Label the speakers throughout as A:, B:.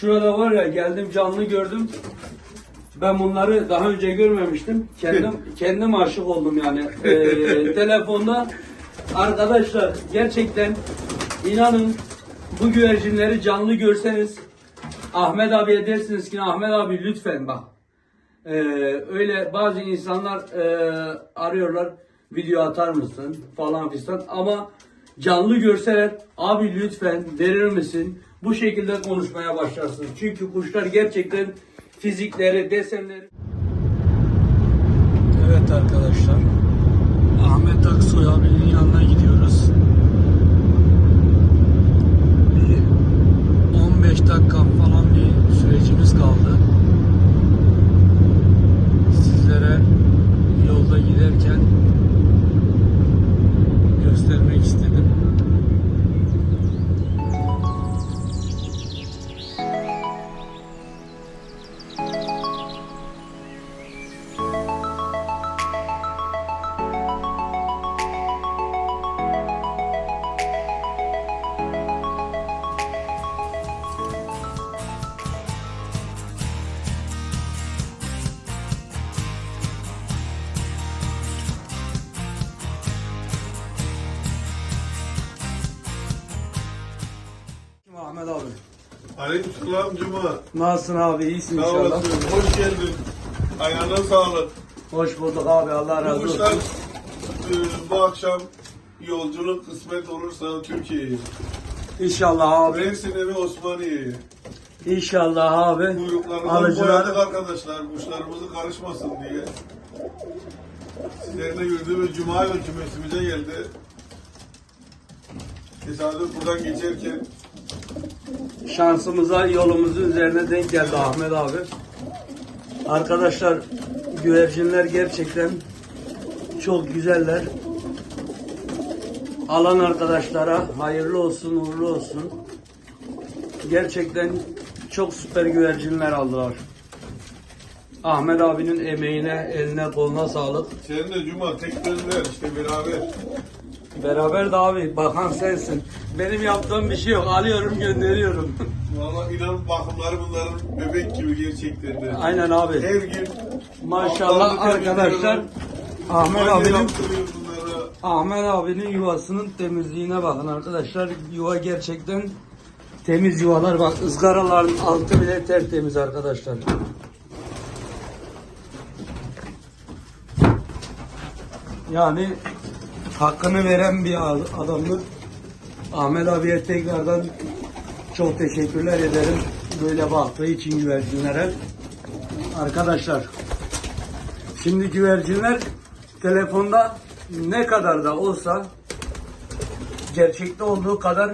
A: Şurada var ya geldim canlı gördüm. Ben bunları daha önce görmemiştim. Kendim kendim aşık oldum yani. Ee, telefonda arkadaşlar gerçekten inanın bu güvercinleri canlı görseniz Ahmet abiye dersiniz ki Ahmet abi lütfen bak. Ee, öyle bazı insanlar e, arıyorlar video atar mısın falan fistan ama canlı görseler abi lütfen verir misin bu şekilde konuşmaya başlarsın çünkü kuşlar gerçekten fizikleri desenleri Evet arkadaşlar. Ahmet Aksoy abinin Nasılsın abi? İyisin
B: Sağ
A: inşallah.
B: olasın. Hoş geldin. Ayağına sağlık.
A: Hoş bulduk abi. Allah razı
B: kuşlar
A: olsun.
B: e, bu akşam yolculuk kısmet olursa Türkiye'ye.
A: İnşallah abi.
B: Mersin'e ve Osmaniye'ye.
A: İnşallah abi.
B: Kuyruklarını
A: Alıcılar
B: boyadık arkadaşlar. Kuşlarımızı karışmasın diye. Sizlerin de gördüğümüz Cuma yol kümesimize geldi. Tesadüf buradan geçerken
A: şansımıza yolumuzun üzerine denk geldi Ahmet abi. Arkadaşlar güvercinler gerçekten çok güzeller. Alan arkadaşlara hayırlı olsun, uğurlu olsun. Gerçekten çok süper güvercinler aldılar. Ahmet abinin emeğine, eline, koluna sağlık.
B: senin de Cuma tek döndüler işte beraber.
A: Beraber de abi bakan sensin. Benim yaptığım bir şey yok. Alıyorum, gönderiyorum.
B: Valla inan bakımları bunların bebek gibi gerçekten de.
A: Aynen abi.
B: Her gün
A: Maşallah arkadaşlar. Ahmet abinin. Ahmet abinin yuvasının temizliğine bakın arkadaşlar. Yuva gerçekten temiz yuvalar. Bak ızgaraların altı bile tertemiz arkadaşlar. Yani hakkını veren bir adamdır. Ahmet abiye tekrardan çok teşekkürler ederim. Böyle baktığı için güvercinlere. Arkadaşlar Şimdi güvercinler telefonda ne kadar da olsa gerçekte olduğu kadar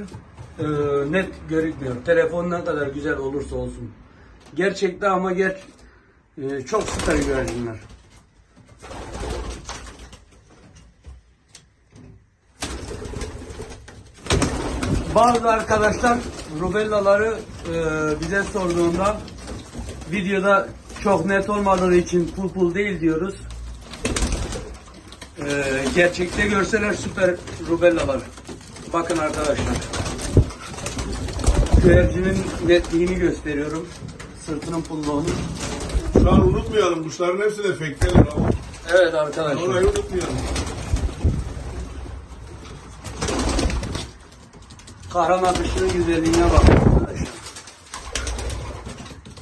A: e, net görünmüyor. Telefon ne kadar güzel olursa olsun. Gerçekte ama ger e, çok süper güvercinler. Bazı arkadaşlar rubellaları e, bize sorduğunda videoda çok net olmadığı için pul pul değil diyoruz. E, gerçekte görseler süper rubellalar. Bakın arkadaşlar. Güvercinin netliğini gösteriyorum. Sırtının pulluğunu.
B: Şu an unutmayalım kuşların hepsi de fekteler ama.
A: Evet arkadaşlar.
B: Orayı unutmayalım.
A: Kahraman akışının güzelliğine bakın.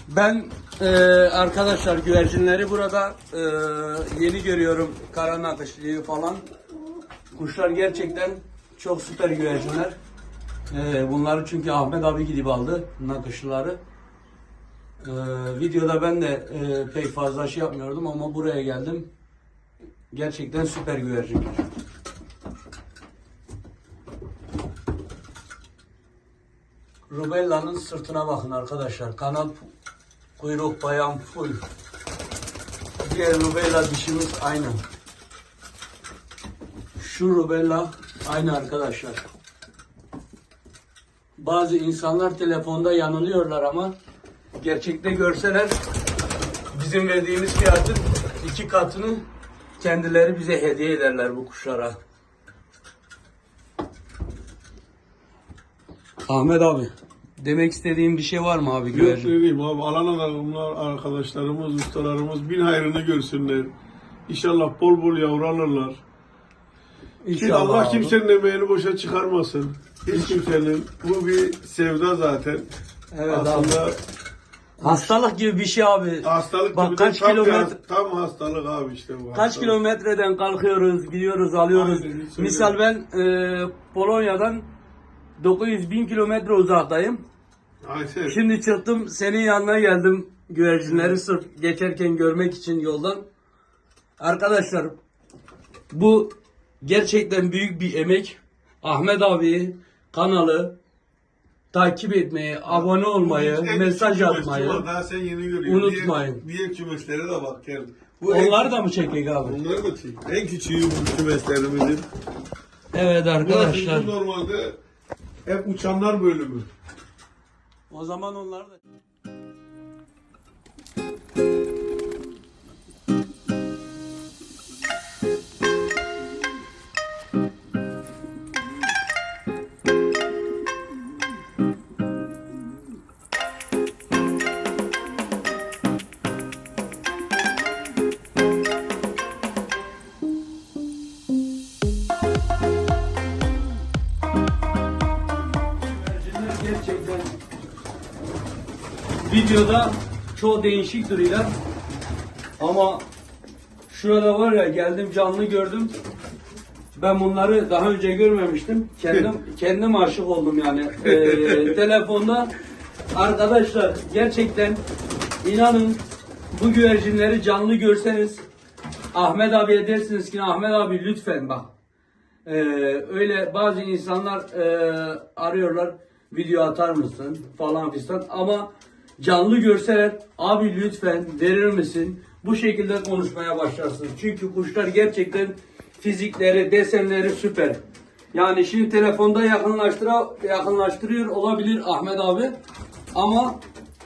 A: Ben e, arkadaşlar güvercinleri burada e, yeni görüyorum. Kara nakışlıyı falan. Kuşlar gerçekten çok süper güvercinler. E, bunları çünkü Ahmet abi gidip aldı nakışlıları. E, videoda ben de e, pek fazla şey yapmıyordum ama buraya geldim. Gerçekten süper güvercinler. Rubella'nın sırtına bakın arkadaşlar. Kanat kuyruk bayan full. Diğer rubella dişimiz aynı. Şu rubella aynı arkadaşlar. Bazı insanlar telefonda yanılıyorlar ama gerçekte görseler bizim verdiğimiz fiyatın iki katını kendileri bize hediye ederler bu kuşlara. Ahmet abi demek istediğin bir şey var mı abi
B: Yok
A: güvercin?
B: diyeyim abi alan adamlar arkadaşlarımız, ustalarımız bin hayrını görsünler. İnşallah bol bol yavru alırlar. Ki Allah
A: abi.
B: kimsenin emeğini boşa çıkarmasın. Hiç kimsenin. Bu bir sevda zaten.
A: Evet abi.
B: Aslında
A: Hastalık gibi bir şey abi.
B: hastalık
A: Bak
B: gibi de
A: kaç
B: tam, bir
A: kilometre-
B: tam hastalık abi işte bu.
A: Kaç
B: hastalık.
A: kilometreden kalkıyoruz, gidiyoruz, alıyoruz.
B: Aynen, hiç
A: Misal ben e, Polonya'dan 900 bin kilometre uzaktayım.
B: Aynen.
A: Şimdi çıktım senin yanına geldim güvercinleri sırf geçerken görmek için yoldan. Arkadaşlar bu gerçekten büyük bir emek. Ahmet abi kanalı takip etmeyi, abone olmayı,
B: En
A: mesaj
B: küçük
A: atmayı.
B: var, Daha sen yeni görüyorsun.
A: unutmayın.
B: Diğer, diğer kümeslere de bak gel. Bu en
A: Onları da mı çekecek abi?
B: Onları da çek. En küçüğü bu kümeslerimizin.
A: Evet arkadaşlar.
B: bizim normalde hep uçanlar bölümü.
A: O zaman onları da Güvercinler videoda çok değişik duruyorlar. Ama şurada var ya geldim canlı gördüm. Ben bunları daha önce görmemiştim. Kendim kendim aşık oldum yani. Ee, telefonda arkadaşlar gerçekten inanın bu güvercinleri canlı görseniz Ahmet abiye dersiniz ki Ahmet abi lütfen bak ee, öyle bazı insanlar e, arıyorlar video atar mısın falan fistan ama canlı görseler abi lütfen verir misin? Bu şekilde konuşmaya başlarsın. Çünkü kuşlar gerçekten fizikleri desenleri süper. Yani şimdi telefonda yakınlaştıra yakınlaştırıyor olabilir Ahmet abi. Ama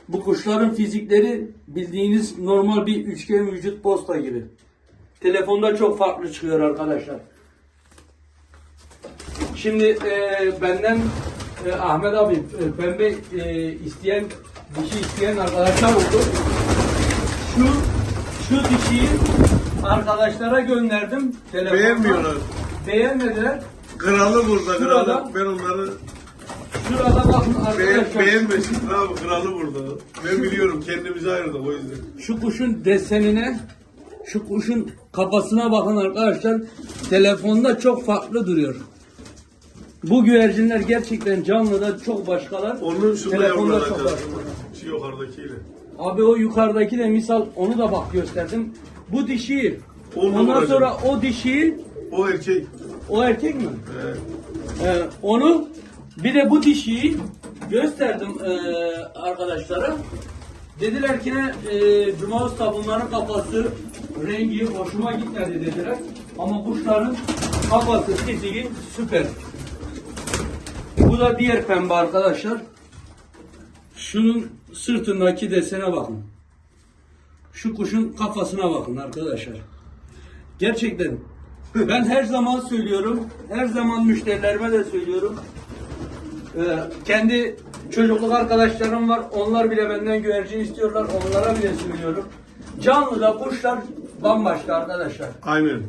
A: bu kuşların fizikleri bildiğiniz normal bir üçgen vücut posta gibi. Telefonda çok farklı çıkıyor arkadaşlar. Şimdi e, benden e, Ahmet abi e, pembe e, isteyen dişi isteyen arkadaşlar oldu. Şu şu dişiyi arkadaşlara gönderdim telefonla.
B: Beğenmiyorlar.
A: Beğenmediler.
B: Kralı burada
A: Şurada.
B: kralı. Ben onları
A: Şurada bakın arkadaşlar.
B: beğenmesin. Abi kralı burada. Ben biliyorum kendimizi ayırdık o yüzden.
A: Şu kuşun desenine, şu kuşun kafasına bakın arkadaşlar. Telefonda çok farklı duruyor. Bu güvercinler gerçekten canlıda çok başkalar.
B: Onun şurada
A: Telefonda çok başkalar.
B: Yukarıdakiyle.
A: Abi o yukarıdaki de misal onu da bak gösterdim. Bu dişi.
B: On
A: Ondan
B: numara
A: sonra o dişi,
B: O erkek.
A: o erkek mi?
B: Evet.
A: Ee, onu bir de bu dişiyi gösterdim ee, arkadaşlara. Dediler ki ne e, Cuma Usta bunların kafası rengi hoşuma gitmedi dediler. Ama kuşların kafası fiziği süper. Bu da diğer pembe arkadaşlar. Şunun sırtındaki desene bakın. Şu kuşun kafasına bakın arkadaşlar. Gerçekten ben her zaman söylüyorum, her zaman müşterilerime de söylüyorum. Ee, kendi çocukluk arkadaşlarım var, onlar bile benden güvercin istiyorlar, onlara bile söylüyorum. Canlıda kuşlar bambaşka arkadaşlar.
B: Aynen.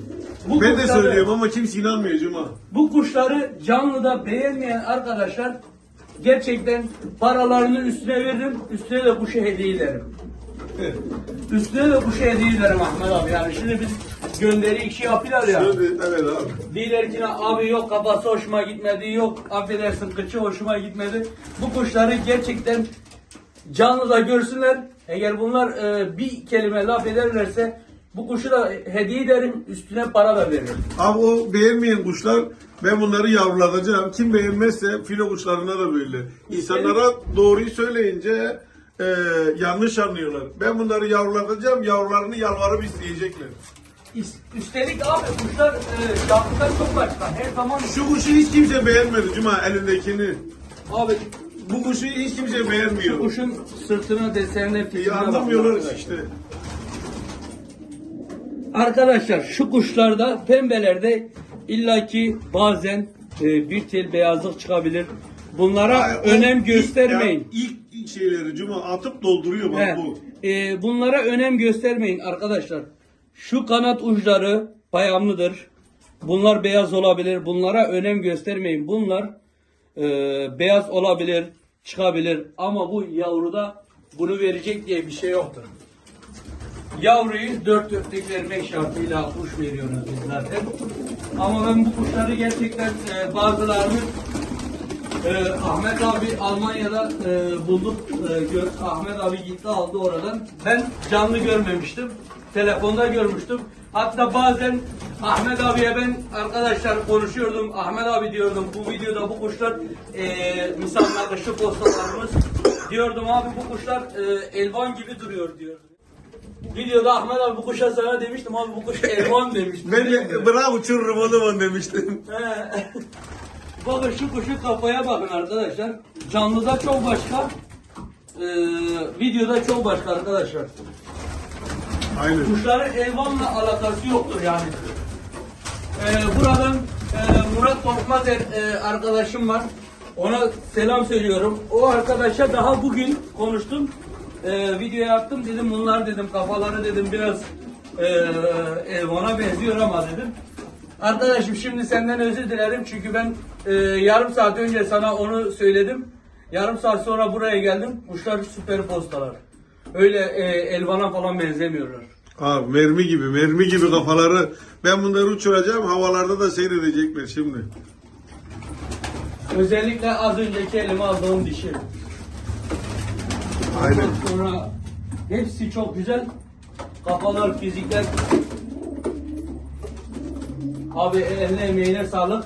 A: Bu
B: ben de
A: kuşları-
B: söylüyorum ama kimse inanmıyor Cuma.
A: Bu kuşları canlıda beğenmeyen arkadaşlar gerçekten paralarını üstüne veririm, üstüne de kuşu hediye ederim.
B: Evet.
A: Üstüne de kuşu hediye ederim Ahmet abi. Yani şimdi biz gönderi işi yapıyorlar ya.
B: Şimdi, evet abi.
A: Ki abi yok kafası hoşuma gitmedi, yok affedersin kıçı hoşuma gitmedi. Bu kuşları gerçekten canlıda görsünler. Eğer bunlar e, bir kelime laf ederlerse bu kuşu da hediye ederim, üstüne para da veririm.
B: Abi o beğenmeyen kuşlar ben bunları yavrulatacağım. Kim beğenmezse filo kuşlarına da böyle. İnsanlara doğruyu söyleyince e, yanlış anlıyorlar. Ben bunları yavrulatacağım. Yavrularını yalvarıp isteyecekler.
A: İs- Üstelik abi kuşlar e, canlıda çok başka. Her zaman
B: Şu kuşu hiç kimse beğenmedi Cuma elindekini.
A: abi
B: Bu kuşu hiç kimse beğenmiyor.
A: kuşun sırtına desenine fiziğine bakın
B: anlamıyorlar
A: arkadaşlar.
B: işte.
A: Arkadaşlar şu kuşlarda pembelerde illaki bazen e, bir tel beyazlık çıkabilir. Bunlara
B: Ay, o
A: önem
B: ilk-
A: göstermeyin.
B: ya İlk şeyleri cuma atıp dolduruyor bak
A: He,
B: bu.
A: e, bunlara önem göstermeyin arkadaşlar. Şu kanat uçları bayamlıdır. Bunlar beyaz olabilir. Bunlara önem göstermeyin. Bunlar e, beyaz olabilir, çıkabilir. Ama bu yavruda bunu verecek diye bir şey yoktur. Yavruyu dört dörtlük vermek şartıyla kuş veriyoruz biz zaten. Ama ben bu kuşları gerçekten e, bazılarını ee, Ahmet abi Almanya'da e, bulduk. E, gör- Ahmet abi gitti aldı oradan. Ben canlı görmemiştim. Telefonda görmüştüm. Hatta bazen Ahmet abiye ben arkadaşlar konuşuyordum. Ahmet abi diyordum bu videoda bu kuşlar e, misal nakışlı postalarımız. Diyordum abi bu kuşlar e, elvan gibi duruyor diyordum. Videoda Ahmet abi bu kuşa sana demiştim abi bu kuş elvan demiştim.
B: Ben de bravo uçururum o zaman demiştim.
A: He. Bakın şu kuşun kafaya bakın arkadaşlar. Canlıda çok başka. Ee, videoda çok başka arkadaşlar.
B: Aynen.
A: Kuşların elvanla alakası yoktur yani. Ee, buradan e, Murat Korkmaz e, arkadaşım var. Ona selam söylüyorum. O arkadaşa daha bugün konuştum. Ee, video yaptım dedim bunlar dedim kafaları dedim biraz e, elvana benziyor ama dedim. Arkadaşım şimdi senden özür dilerim çünkü ben e, yarım saat önce sana onu söyledim. Yarım saat sonra buraya geldim. Kuşlar süper postalar. Öyle e, elvana falan benzemiyorlar.
B: Abi mermi gibi, mermi gibi kafaları. Ben bunları uçuracağım. Havalarda da seyredecekler şimdi.
A: Özellikle az önceki elime aldığım dişi.
B: Aynen.
A: Sonra hepsi çok güzel. Kafalar, fizikler. Abi eline emeğine sağlık.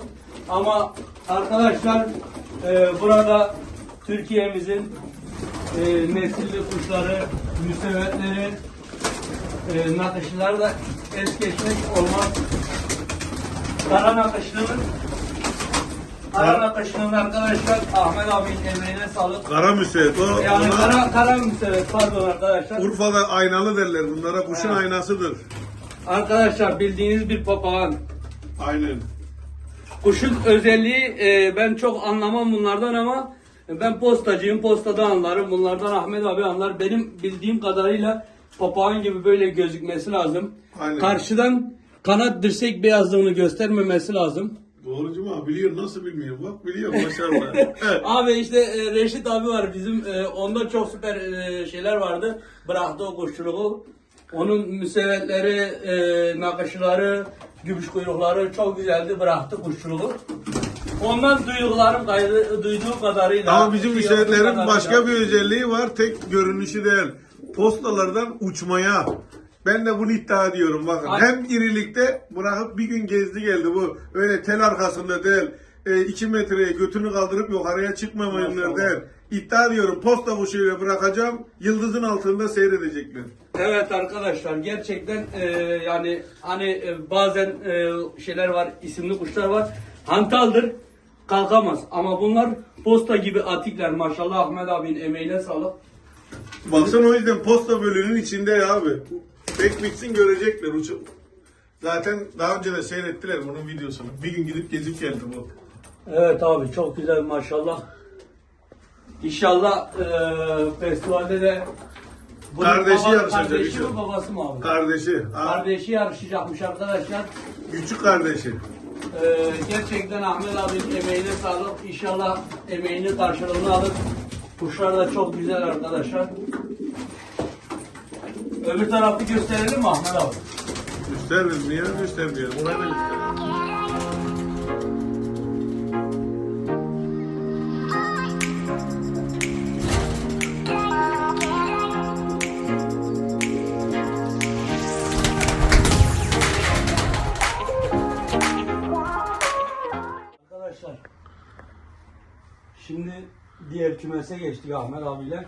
A: Ama arkadaşlar e, burada Türkiye'mizin e, nesilli kuşları, müsevetleri, e, nakışları da es geçmek olmaz. Kara nakışlının Kara nakışlının arkadaşlar Ahmet abinin emeğine sağlık.
B: Kara müsait. O,
A: Yani
B: ona
A: kara, kara müsevet pardon arkadaşlar.
B: Urfa'da aynalı derler. Bunlara kuşun
A: Ha.
B: aynasıdır.
A: Arkadaşlar bildiğiniz bir papağan.
B: Aynen.
A: Kuşun özelliği e, ben çok anlamam bunlardan ama ben postacıyım. Postada anlarım. Bunlardan Ahmet abi anlar. Benim bildiğim kadarıyla papağan gibi böyle gözükmesi lazım.
B: Aynen.
A: Karşıdan kanat dirsek beyazlığını göstermemesi lazım.
B: Doğru cuma biliyor nasıl bilmiyor bak biliyor maşallah. Evet.
A: Abi işte e, Reşit abi var bizim e, onda çok süper e, şeyler vardı. Bıraktı o kuşçuluğu. Onun müsevetleri, e, nakışları, gümüş kuyrukları çok güzeldi. Bıraktı kuşçuluğu. Ondan duygularım kaydı, duyduğum kadarıyla.
B: Ama bizim
A: kadarıyla-
B: başka bir özelliği var. Tek görünüşü değil. Postalardan uçmaya. Ben de bunu iddia ediyorum bakın.
A: Ay-
B: Hem irilikte bırakıp bir gün gezdi geldi bu. Öyle tel arkasında değil. 2 metreye götünü kaldırıp yukarıya çıkmamayanlar
A: Maşallah.
B: değil. İddia ediyorum posta kuşuyla bırakacağım. Yıldızın altında seyredecekler.
A: Evet arkadaşlar gerçekten e, yani hani e, bazen e, şeyler var isimli kuşlar var hantaldır kalkamaz ama bunlar posta gibi atikler maşallah Ahmet abinin emeğine sağlık.
B: Baksana o yüzden posta bölümünün içinde ya abi. Bitsin görecekler uçup. Zaten daha önce de seyrettiler bunun videosunu. Bir gün gidip gezip geldi bu.
A: Evet abi çok güzel maşallah. İnşallah e, festivalde de bunun
B: Kardeşi yarışacak
A: Kardeşi mi babası mı abi?
B: Kardeşi. Ha,
A: Kardeşi yarışacakmış arkadaşlar.
B: küçük kardeşi.
A: Ee, gerçekten Ahmet abinin emeğine sağlık. İnşallah emeğini karşılığını alır. Kuşlar da çok güzel arkadaşlar. Öbür tarafı gösterelim mi Ahmet abi?
B: Gösteririz niye göstermeyelim. Orayı da gösterelim.
A: Arkadaşlar şimdi diğer kümese geçtik Ahmet abiyle.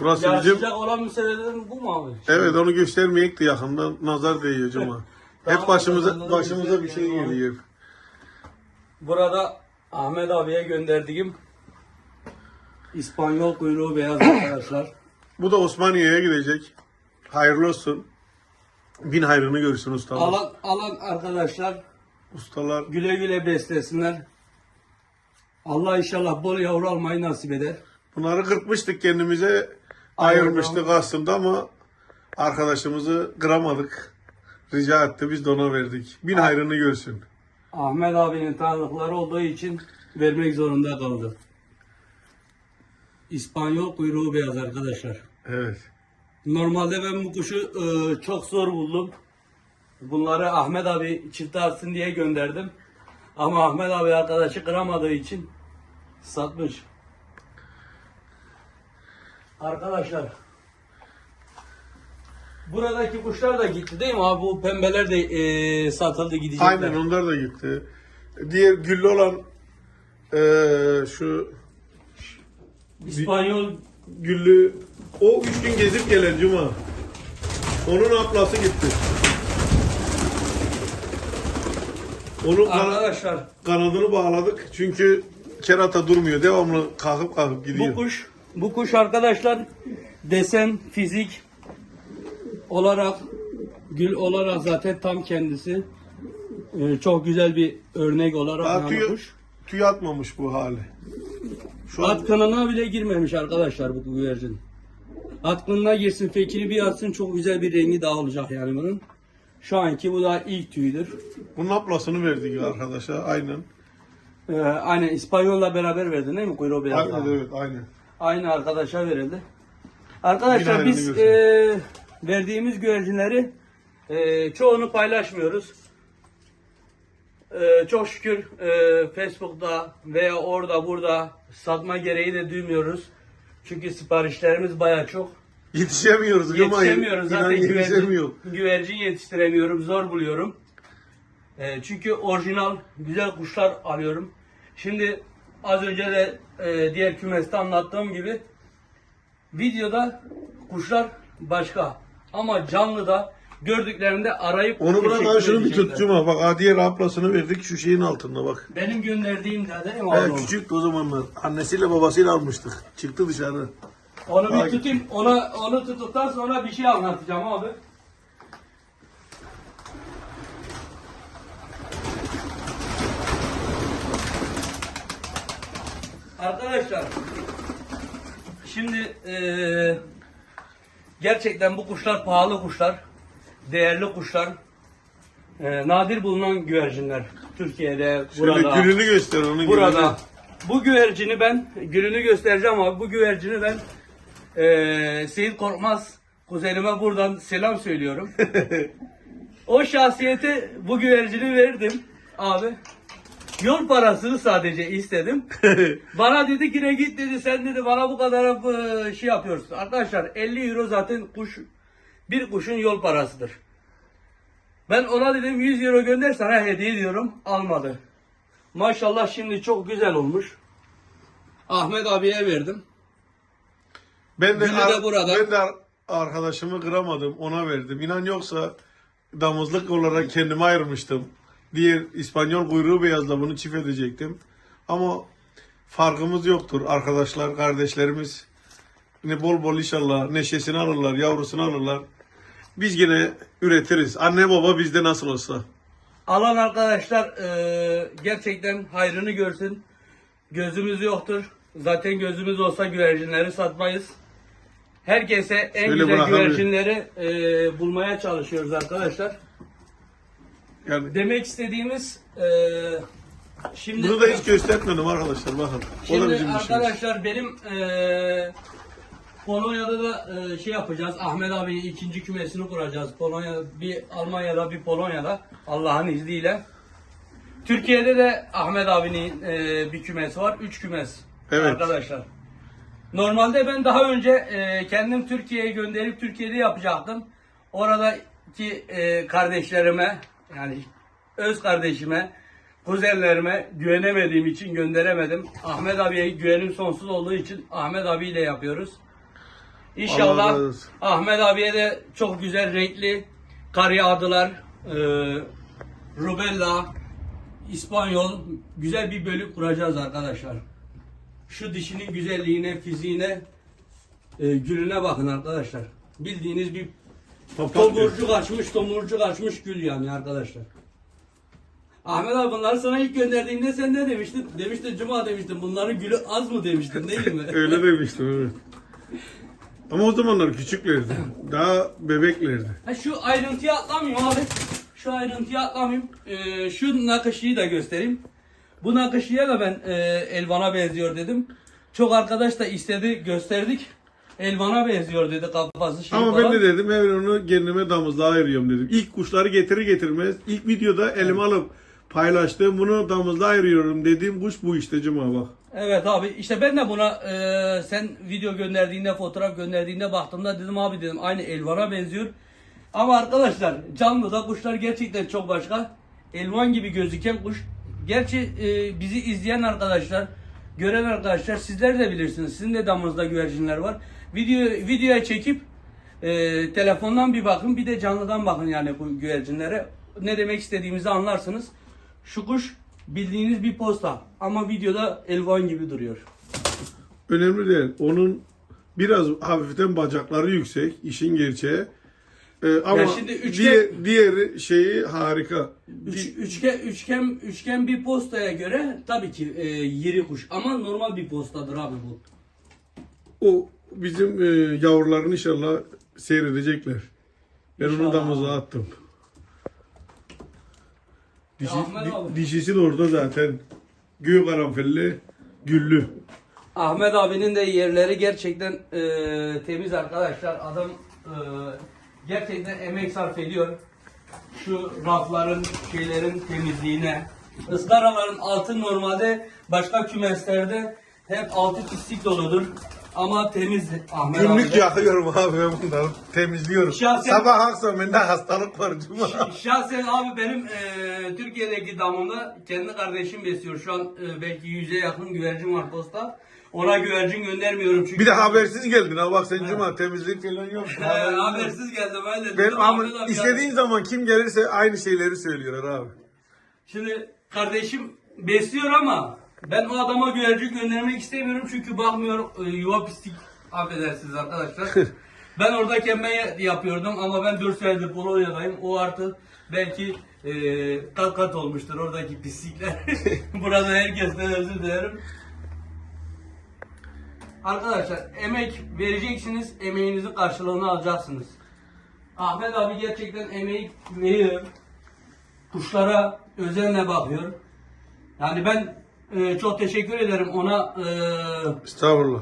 B: Burası bizim...
A: Yarışacak olan müsebeden bu mu abi?
B: Evet onu göstermeyek de yakında nazar değiyor cuma. Hep
A: Tamam,
B: başımıza başımıza bir şey geliyor.
A: Burada Ahmet abiye gönderdiğim İspanyol kuyruğu beyaz arkadaşlar.
B: Bu da Osmaniye'ye gidecek. Hayırlı olsun. Bin hayrını görsün ustalar.
A: Alan, alan arkadaşlar
B: Ustalar
A: güle güle beslesinler. Allah inşallah bol yavru almayı nasip eder.
B: Bunları kırpmıştık kendimize ayırmıştık aslında ama arkadaşımızı kıramadık. Rica etti biz de ona verdik. Bin hayrını görsün.
A: Ahmet abinin tanıdıkları olduğu için vermek zorunda kaldı. İspanyol kuyruğu beyaz arkadaşlar.
B: Evet.
A: Normalde ben bu kuşu e, çok zor buldum. Bunları Ahmet abi çifte atsın diye gönderdim. Ama Ahmet abi arkadaşı kıramadığı için satmış. Arkadaşlar Buradaki kuşlar da gitti değil mi abi? Bu pembeler de e, satıldı gidecekler.
B: Aynen onlar da gitti. Diğer güllü olan eee, şu
A: İspanyol
B: güllü o üç gün gezip gelen Cuma. Onun ablası gitti. Onun kana-
A: arkadaşlar
B: kanadını bağladık çünkü kerata durmuyor. Devamlı kalkıp kalkıp gidiyor.
A: Bu kuş, bu kuş arkadaşlar desen, fizik olarak, gül olarak zaten tam kendisi. Ee, çok güzel bir örnek olarak
B: Daha tüy,
A: kuş.
B: tüy atmamış bu hali. Şu an
A: At kınına bile girmemiş arkadaşlar bu güvercin. At kınına girsin, fekini bir atsın çok güzel bir rengi daha olacak yani bunun. Şu anki bu daha ilk tüydür.
B: bunun ablasını verdik arkadaşa. Aynen.
A: Ee, aynen İspanyol'la beraber verdin değil mi kuyruğu beyaz?
B: Aynen evet aynen.
A: Aynı arkadaşa verildi. Arkadaşlar
B: Yine
A: biz e, verdiğimiz güvercinleri e, çoğunu paylaşmıyoruz. E, çok şükür e, Facebook'ta veya orada burada satma gereği de duymuyoruz. Çünkü siparişlerimiz baya çok.
B: Yetişemiyoruz.
A: Yetişemiyoruz zaten güvercin, güvercin yetiştiremiyorum. Zor buluyorum. E, çünkü orijinal güzel kuşlar alıyorum. Şimdi az önce de e, diğer kümeste anlattığım gibi videoda kuşlar başka ama canlıda gördüklerinde arayıp
B: Onu bırak abi şunu bir tut
A: diyecekler.
B: Cuma. Bak ha, diğer ablasını verdik şu şeyin altında bak.
A: Benim gönderdiğim de değil mi oğlum?
B: küçük o zamanlar. Annesiyle babasıyla almıştık. Çıktı dışarı.
A: Onu bir
B: Ay.
A: tutayım. Ona onu tuttuktan sonra bir şey anlatacağım abi. Arkadaşlar şimdi eee, gerçekten bu kuşlar pahalı kuşlar. Değerli kuşlar. eee, nadir bulunan güvercinler. Türkiye'de,
B: Şöyle
A: burada.
B: gülünü göster onun
A: Burada.
B: gülünü.
A: Bu güvercini ben, gülünü göstereceğim abi. Bu güvercini ben eee Seyit Korkmaz kuzenime buradan selam söylüyorum. o şahsiyete bu güvercini verdim abi. Yol parasını sadece istedim. bana dedi ki ne git dedi sen dedi bana bu kadar eee, şey yapıyorsun. Arkadaşlar 50 euro zaten kuş bir kuşun yol parasıdır. Ben ona dedim 100 euro gönder sana hediye ediyorum. Almadı. Maşallah şimdi çok güzel olmuş. Ahmet abiye verdim.
B: Ben de,
A: Gülü de burada.
B: ben de ar- arkadaşımı kıramadım. Ona verdim. İnan yoksa damızlık olarak kendime ayırmıştım. Diğer İspanyol kuyruğu beyazla bunu çift edecektim. Ama farkımız yoktur. Arkadaşlar, kardeşlerimiz yine bol bol inşallah neşesini alırlar, yavrusunu alırlar. Biz yine üretiriz. Anne baba bizde nasıl olsa.
A: Alan arkadaşlar eee, gerçekten hayrını görsün. Gözümüz yoktur. Zaten gözümüz olsa güvercinleri satmayız. Herkese en
B: Şöyle
A: güzel güvercinleri eee, bulmaya çalışıyoruz arkadaşlar.
B: Yani
A: Demek istediğimiz eee, şimdi
B: bunu da hiç göstermedim arkadaşlar bakın. O da
A: Şimdi
B: bizim işimiz.
A: arkadaşlar benim eee Polonya'da da eee, şey yapacağız. Ahmet abi ikinci kümesini kuracağız. Polonya bir Almanya'da bir Polonya'da Allah'ın izniyle. Türkiye'de de Ahmet abinin eee, bir kümesi var. Üç kümes
B: Evet.
A: arkadaşlar. Normalde ben daha önce eee, kendim Türkiye'ye gönderip Türkiye'de yapacaktım. Oradaki eee, kardeşlerime yani öz kardeşime, kuzenlerime güvenemediğim için gönderemedim. Ahmet abiye güvenim sonsuz olduğu için Ahmet abiyle yapıyoruz.
B: Allah
A: İnşallah. Ahmet abiye de çok güzel renkli kar yağdılar, eee rubella, İspanyol güzel bir bölük kuracağız arkadaşlar. Şu dişinin güzelliğine, fiziğine, e, gülüne bakın arkadaşlar. Bildiğiniz bir. Tomurcuk açmış, tomurcuk açmış gül yani arkadaşlar. Ahmet abi bunları sana ilk gönderdiğimde sen ne demiştin? Demiştin Cuma demiştin. Bunların gülü az mı demiştin değil mi?
B: Öyle demiştim evet. Ama o zamanlar küçüklerdi. Daha bebeklerdi.
A: Ha, şu ayrıntıya atlamayayım abi. Şu ayrıntıya atlamayayım. Ee, şu nakışıyı da göstereyim. Bu nakışıya da ben e, Elvan'a benziyor dedim. Çok arkadaş da istedi gösterdik. Elvan'a benziyor dedi kafası şey
B: Ama
A: falan.
B: ben de dedim ben onu kendime damızlığa ayırıyorum dedim. İlk kuşları getirir getirmez ilk videoda elime alıp paylaştığım bunu damızlığa ayırıyorum dediğim kuş bu işte Cuma bak.
A: Evet abi işte ben de buna e, sen video gönderdiğinde fotoğraf gönderdiğinde baktığımda dedim abi dedim aynı Elvan'a benziyor. Ama arkadaşlar canlıda kuşlar gerçekten çok başka. Elvan gibi gözüken kuş. Gerçi e, bizi izleyen arkadaşlar, gören arkadaşlar sizler de bilirsiniz. Sizin de damınızda güvercinler var. Video videoya çekip e, telefondan bir bakın bir de canlıdan bakın yani bu güvercinlere. Ne demek istediğimizi anlarsınız. Şu kuş bildiğiniz bir posta ama videoda elvan gibi duruyor.
B: Önemli değil. Onun biraz hafiften bacakları yüksek işin gerçeği. Ee, ama
A: Ya şimdi üçgen-
B: diğer, diğeri şeyi harika.
A: Üç, üçgen, üçgen, üçgen bir postaya göre tabii ki e, yeri kuş ama normal bir postadır abi bu.
B: O bizim e, yavruların inşallah seyredecekler. Ben onu
A: İnşallah.
B: damızlığa attım. Dişi, di- dişisi de orada zaten. Göğü karanfilli, güllü.
A: Ahmet abinin de yerleri gerçekten e, temiz arkadaşlar. Adam e, gerçekten emek sarf ediyor. Şu rafların, şeylerin temizliğine. Iskaraların altı normalde başka kümeslerde hep altı pislik doludur. Ama temiz Ahmet
B: Günlük
A: abi.
B: yakıyorum abi ben bunları. Temizliyorum.
A: Şahsen-
B: Sabah akşam bende hastalık var Cuma.
A: Şahsen abi benim e, Türkiye'deki damımda kendi kardeşim besliyor. Şu an e, belki yüze yakın güvercin var posta. Ona güvercin göndermiyorum çünkü.
B: Bir de habersiz geldin ha bak sen Cuma temizlik falan yok.
A: He, habersiz geldim öyle.
B: Ben
A: dedim.
B: ama
A: abi
B: istediğin
A: ya-
B: zaman kim gelirse aynı şeyleri söylüyorlar abi.
A: Şimdi kardeşim besliyor ama ben o adama güvercin göndermek istemiyorum çünkü bakmıyor e, yuva pislik affedersiniz arkadaşlar. ben oradayken ben yapıyordum ama ben 4 senedir Polonya'dayım. O artık belki e, kat kat olmuştur oradaki pislikler. Burada herkesten özür dilerim. Arkadaşlar emek vereceksiniz, emeğinizin karşılığını alacaksınız. Ahmet abi gerçekten emeği veriyor. Kuşlara özenle bakıyor. Yani ben e, çok teşekkür ederim ona e,
B: Estağfurullah.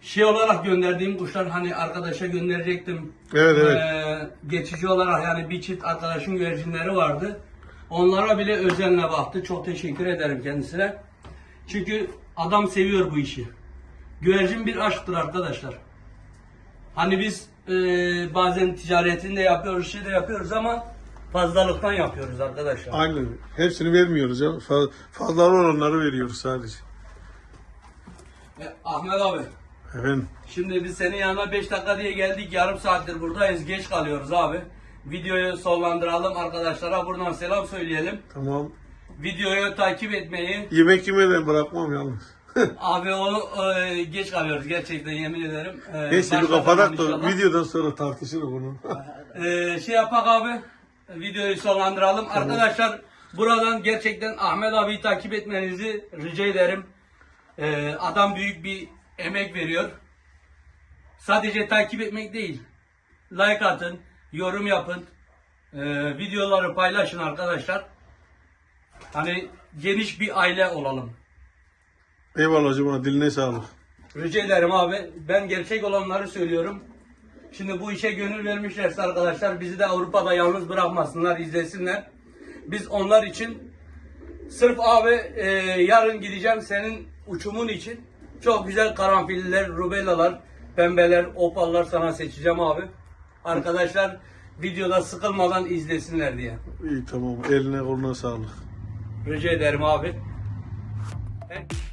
A: şey olarak gönderdiğim kuşlar hani arkadaşa gönderecektim.
B: Evet, evet.
A: E, geçici olarak yani bir çift arkadaşın güvercinleri vardı. Onlara bile özenle baktı. Çok teşekkür ederim kendisine. Çünkü adam seviyor bu işi. Güvercin bir aşktır arkadaşlar. Hani biz e, bazen ticaretini de yapıyoruz, şey de yapıyoruz ama fazlalıktan yapıyoruz arkadaşlar.
B: Aynen. Hepsini vermiyoruz ya. Fa- Fazlalı olanları veriyoruz sadece.
A: E, Ahmet abi,
B: Efendim.
A: şimdi biz senin yanına 5 dakika diye geldik. Yarım saattir buradayız. Geç kalıyoruz abi. Videoyu sonlandıralım arkadaşlara. Buradan selam söyleyelim.
B: Tamam.
A: Videoyu takip etmeyi.
B: Yemek yemeden bırakmam yalnız.
A: Abi onu e, geç kalıyoruz gerçekten yemin ederim. E,
B: Neyse bir
A: başka zaman
B: da
A: inşallah.
B: videodan sonra tartışırız bunu.
A: Ee, şey yapak abi. Videoyu sonlandıralım. Arkadaşlar buradan gerçekten Ahmet abiyi takip etmenizi rica ederim. Ee, adam büyük bir emek veriyor. Sadece takip etmek değil. Like atın, yorum yapın. Ee, videoları paylaşın arkadaşlar. Hani geniş bir aile olalım.
B: Eyvallah Cuma diline sağlık.
A: Rica ederim abi. Ben gerçek olanları söylüyorum. Şimdi bu işe gönül vermişlerse arkadaşlar bizi de Avrupa'da yalnız bırakmasınlar, izlesinler. Biz onlar için sırf abi e, yarın gideceğim senin uçumun için çok güzel karanfiller, rubellalar, pembeler, opallar sana seçeceğim abi. Arkadaşlar videoda sıkılmadan izlesinler diye.
B: İyi tamam eline koluna sağlık.
A: Rica ederim abi. Evet.